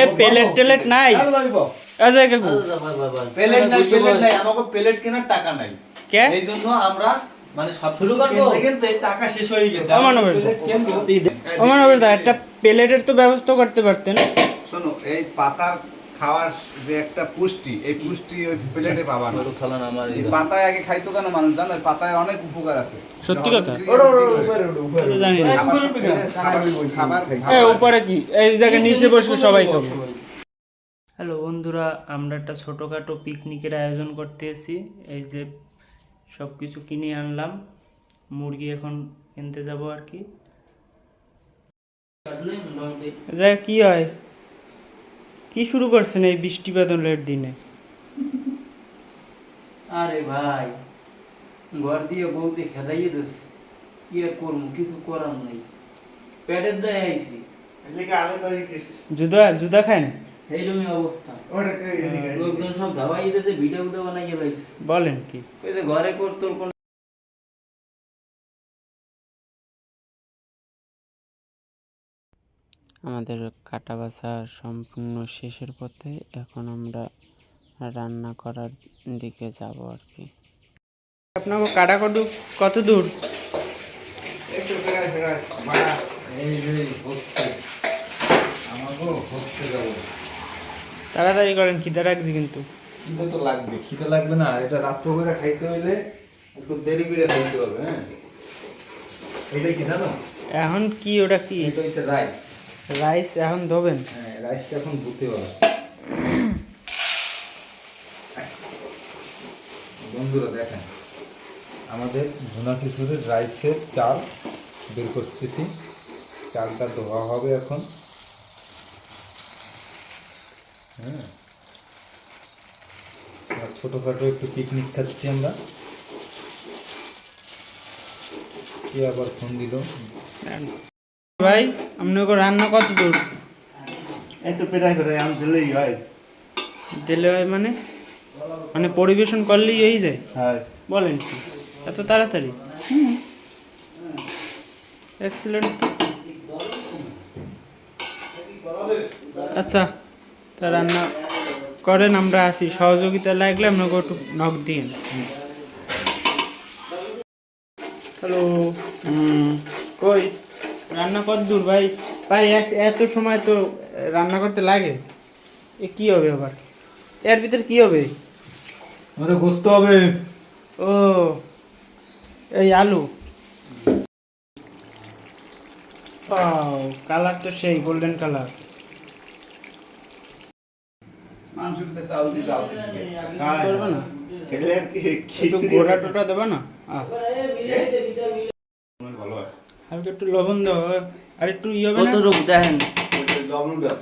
এ plate টেলেট নাই। কে গু plate নাই প্লেট নাই আমাকে প্লেট কেনার টাকা নাই। কে? এই জন্য আমরা মানে সব শুরু শুরু কিনতে কিনতে টাকা শেষ হয়ে গেছে। আমার দা একটা প্লেটের তো ব্যবস্থা করতে পারতেন। শোনো এই পাতার খাওয়ার যে একটা পুষ্টি এই পুষ্টি ওই প্লেটে পাবা না। ছোট থালা না আমার এই পাতায় আগে খাইতো কেন মানুষ? জানো পাতায় অনেক উপকার আছে। সত্যি কথা? খাবার- তো জানি না। খাবার- খাবার এ উপরে কি? এই জায়গায় নিচে বসে সবাই খাবে হ্যালো বন্ধুরা আমরা একটা ছোটোখাটো পিকনিকের আয়োজন করতে এসেছি। এই যে সব কিছু কিনে আনলাম। মুরগি এখন কিনতে যাব আর কি। কি হয়? কি শুরু করছেন এই বৃষ্টি বাদলের দিনে? আরে ভাই ঘর দিয়ে বউতে খেদাইয়ে দিস কি আর করব কিছু করার নাই। পেটের দায় আইছি। জুদা জুদা খান এইরকমই অবস্থা। লোকজন সব ধাবাই দিতেছে ভিডিও ভিডিও বানাই গেলাইছে বলেন কি? ওই যে ঘরে কর তোর আমাদের কাটা বাছা সম্পূর্ণ শেষের পথে এখন আমরা রান্না করার দিকে যাব আর কি। আপনাকে কাটা কত কত দূর তাড়াতাড়ি করেন খিদে রাখছি কিন্তু। খিদে তো লাগবে খিদে লাগবে না। এটা রাত্র করে খাইতে হইলে একটু দেরি করে খাইতে হবে হ্যাঁ? এটা কি জানো? এখন কি ওটা কি? এটা হচ্ছে রাইস রাইস এখন ধোবেন? হ্যাঁ রাইসটা এখন ধুতে হবে। বন্ধুরা দেখেন আমাদের ভুনা খিচুড়ির রাইসের চাল বের করতেছি। চালটা ধোয়া হবে এখন। হ্যাঁ। ছোটোখাটো একটু পিকনিক খাচ্ছি আমরা। কে আবার ফোন দিল? ভাই আপনাকে রান্না কত দূর? এই তো পেরাই ফেরাই আমি দিলেই হয়। দিলে হয় মানে? মানে পরিবেশন করলেই হয়ে যায়? হ্যাঁ। বলেন কি এত তাড়াতাড়ি? এক্সিলেন্ট আচ্ছা তা রান্না করেন আমরা আসি। সহযোগিতা লাগলে আপনাকে একটু নখ দিন হ্যালো কই? রান্না কত দূর ভাই? ভাই এক এত সময় তো রান্না করতে লাগে। এ কি হবে আবার? এর ভিতরে কি হবে? আমাদের গোস্ত হবে। ও এই আলু। কালার তো সেই গোল্ডেন কালার। মাংসটা চাউল দিয়ে দাও। করবে না। খেলে কি খিচুড়ি গোড়া টোটা দেবে না? হয় হালকা একটু লবণ দাও আর একটু ইয়ে হবে না? রূপ দেখেন? লবণ দাও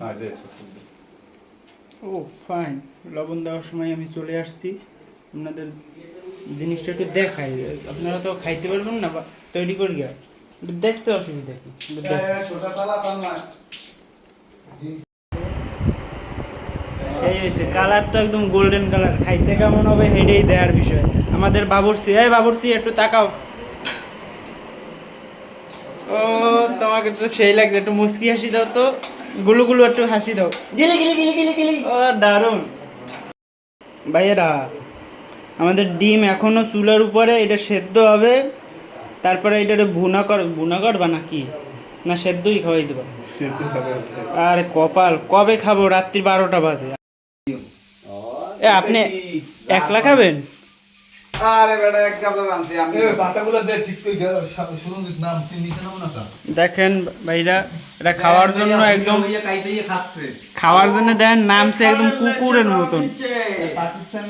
হ্যাঁ ও ফাইন লবণ দেওয়ার সময় আমি চলে আসছি। আপনাদের জিনিসটা একটু দেখাই। আপনারা তো খাইতে পারবেন না বা তৈরি করি দেখতে অসুবিধা কি একটু দেখ- ছোটা তালা তাল না এই হয়েছে কালার তো একদম গোল্ডেন কালার খাইতে কেমন হবে হেডেই দেওয়ার বিষয়। আমাদের বাবুরসি এই বাবুরসি একটু তাকাও। ও তোমাকে তো সেই লাগছে একটু মুস্কি হাসি দাও তো। গুলু গুলু একটু হাসি দাও। গিলি গিলি গিলি গিলি গিলি। ও দারুণ। ভাইয়েরা আমাদের ডিম এখনও চুলার উপরে এটা সেদ্ধ হবে। তারপরে এটা ভুনা কর ভুনা করবা নাকি? না সেদ্ধই খাওয়াই দেবা। আর কপাল কবে খাব? রাত্রি বারোটা বাজে। এ আপনি একলা খাবেন? আরে বেটা এক কাপড় আনছি আমি এ পাতাগুলো দে ঠিক করে শুনুন নাম তুই নিচে নাম না দেখেন ভাইরা এটা খাওয়ার জন্য একদম খাওয়ার জন্য দেন নামছে একদম কুকুরের মতন। পাকিস্তান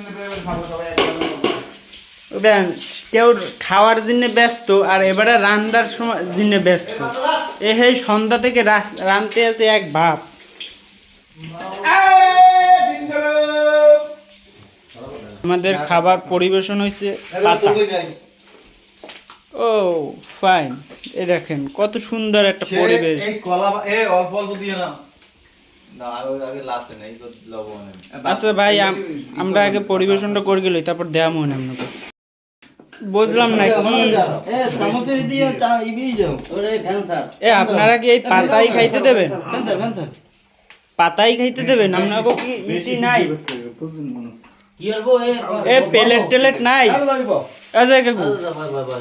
খাব সবাই এক কাপড় দেন কেউ খাওয়ার জন্য ব্যস্ত আর এবারে রান্নার সময় জন্য ব্যস্ত। এ হেই সন্ধ্যা থেকে রাঁধতে আছে এক ভাব আমাদের খাবার পরিবেশন হয়েছে পাতা। ও ফাইন এ দেখেন কত সুন্দর একটা পরিবেশ। এই কলা এ অল্প অল্প দিয়ে না আচ্ছা ভাই আমরা আগে পরিবেশনটা করে গেলি তারপর দেওয়া মনে আপনাকে। বুঝলাম না কি এ চামচে দিয়ে তা ইবেই যাও। ওরে ফ্যান স্যার। এ আপনারা কি এই পাতাই খাইতে দেবেন? পাতাই খাইতে দেবেন? আপনাকে কি নাই? এ? প্লেট টেলেট নাই। আচ্ছা কাকু।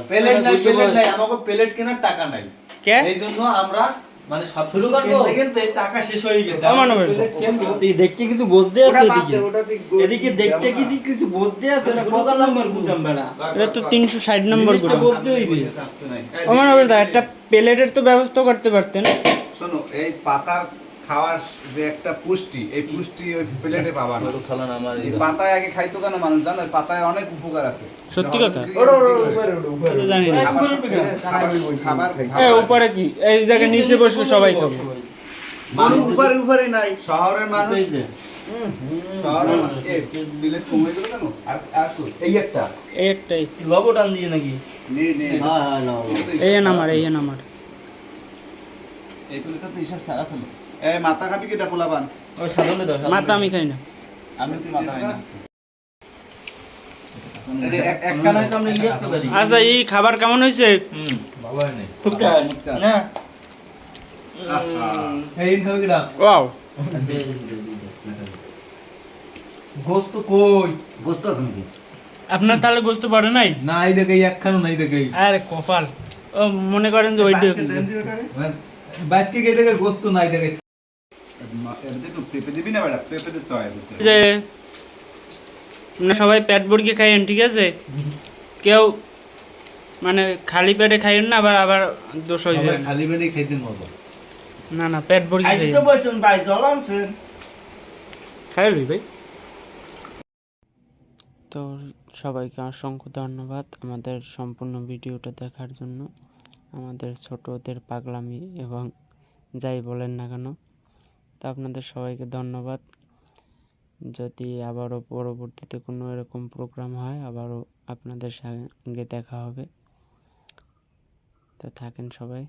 প্লেট নাই প্লেট নাই আমাকে প্লেট কেনার টাকা নাই। কে? এই জন্য আমরা মানে সব শুরু কিছু কিনতে কিনতে টাকা শেষ হয়ে গেছে। ও মানবের। প্লেট কিনবো। তুই দেখতে কিছু বলতে আছে এদিকে? দেখতে কিছু কিছু বলতে আছে ওটা কত নম্বর বুঝাম বেড়া? এটা তো তিনশো ষাট নম্বর বলতে হইবে একটা প্লেটের তো ব্যবস্থা করতে পারতেন। শোনো এই পাতার খাওয়ার যে একটা পুষ্টি এই পুষ্টি ওই প্লেটে পাবা না। পাতায় আগে খাইতো কেন মানুষ? জানো পাতায় অনেক উপকার আছে। সত্যি কথা? উপরে কি? এই জায়গায় নিচে বসে সবাই খাব। মানুষ উপরে উপরে নাই। শহরের মানুষ এই যে, শহরের মানুষ। এ, প্লেট কমে গেল কেন? আর আর তো এই একটা। এই লবো টান দিয়ে নাকি? নে নে। হ্যাঁ হ্যাঁ লবো এই নামার এই নামার এই প্লেটটা তো হিসাব ছিল এই মাথা খাবি কিটা পোলাবান ওই সাধনে দাও মাথা আমি খাই না। আমি তুই মাথা খাই না। একটা নয় তো আমরা করতে পারি। আচ্ছা এই খাবার কেমন হয়েছে? হয় নাই। না এই খাবে কিটা? ওয়াও। গোস্ত কই? গোস্ত আছে নাকি? আপনার তাহলে বুঝতে পারে নাই? নাই দেখে একখানো নাই দেখে। আরে কপাল। ও মনে করেন যে ওইটা বাইসকে গে দেখে গোস্ত নাই দেখে। যে সবাই পেট ভরিয়ে খাইয়েন ঠিক আছে? কেউ মানে খালি পেটে খাইয়েন না আবার আবার দোষ হয়ে যায়। খালি পেটে খাইতে মজা না না পেট ভরিয়ে খাইয়েন। বলছেন ভাই জল আনছেন। খাই লই ভাই। তো সবাইকে অসংখ্য ধন্যবাদ আমাদের সম্পূর্ণ ভিডিওটা দেখার জন্য। আমাদের ছোটদের পাগলামি এবং যাই বলেন না কেন তো আপনাদের সবাইকে ধন্যবাদ। যদি আবারও পরবর্তীতে কোনো এরকম প্রোগ্রাম হয়, আবারও আপনাদের সঙ্গে দেখা হবে। তো থাকেন সবাই।